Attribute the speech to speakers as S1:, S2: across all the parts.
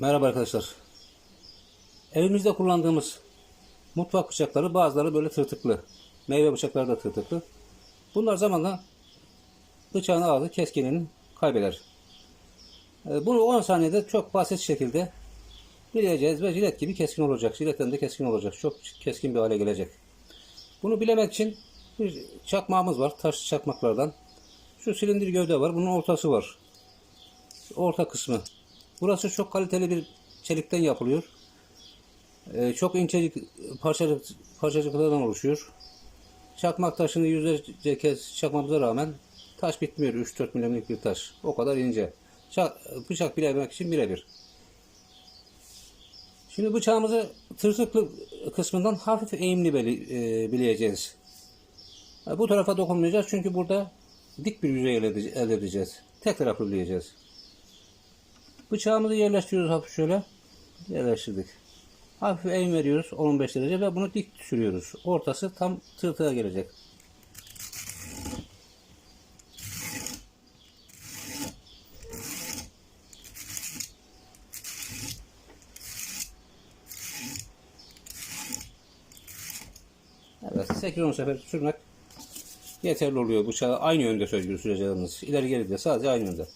S1: Merhaba arkadaşlar. Evimizde kullandığımız mutfak bıçakları bazıları böyle tırtıklı. Meyve bıçakları da tırtıklı. Bunlar zamanla bıçağın ağzı keskinliğini kaybeder. Ee, Bunu 10 saniyede çok basit şekilde bileceğiz ve jilet gibi keskin olacak. Jiletten de keskin olacak. Çok keskin bir hale gelecek. Bunu bilemek için bir çakmağımız var. Taş çakmaklardan. Şu silindir gövde var. Bunun ortası var. Orta kısmı. Burası çok kaliteli bir çelikten yapılıyor. Ee, çok incecik parçacık, parçacıklardan oluşuyor. Çakmak taşını yüzlerce kez çakmamıza rağmen taş bitmiyor. 3-4 milimlik bir taş. O kadar ince. Ça- bıçak bilemek için birebir. Şimdi bıçağımızı tırtıklı kısmından hafif eğimli beli- e, bileyeceğiz. Ha, Bu tarafa dokunmayacağız çünkü burada dik bir yüzey elde edece- elde edeceğiz. Tek taraflı bileyeceğiz. Bıçağımızı yerleştiriyoruz hafif şöyle. Yerleştirdik. Hafif eğim veriyoruz 15 derece ve bunu dik sürüyoruz. Ortası tam tırtığa gelecek. Evet 8-10 sefer sürmek yeterli oluyor. Bıçağı aynı yönde sürüyor süreceğimiz. İleri geri de sadece aynı yönde.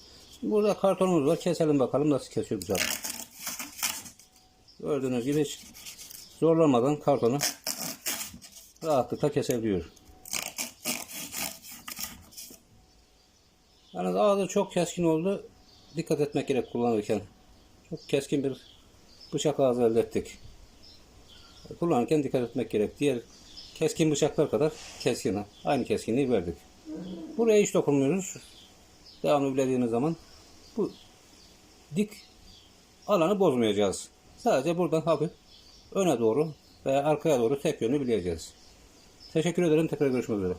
S1: Burada kartonumuz var. Keselim bakalım nasıl kesiyor bıçağı. Gördüğünüz gibi hiç zorlamadan kartonu rahatlıkla kesebiliyor. Yalnız ağzı çok keskin oldu. Dikkat etmek gerek kullanırken. Çok keskin bir bıçak ağzı elde ettik. Kullanırken dikkat etmek gerek. Diğer keskin bıçaklar kadar keskin. Aynı keskinliği verdik. Buraya hiç dokunmuyoruz. Devamlı bilediğiniz zaman bu dik alanı bozmayacağız. Sadece buradan hafif öne doğru veya arkaya doğru tek yönlü bileceğiz. Teşekkür ederim. Tekrar görüşmek üzere.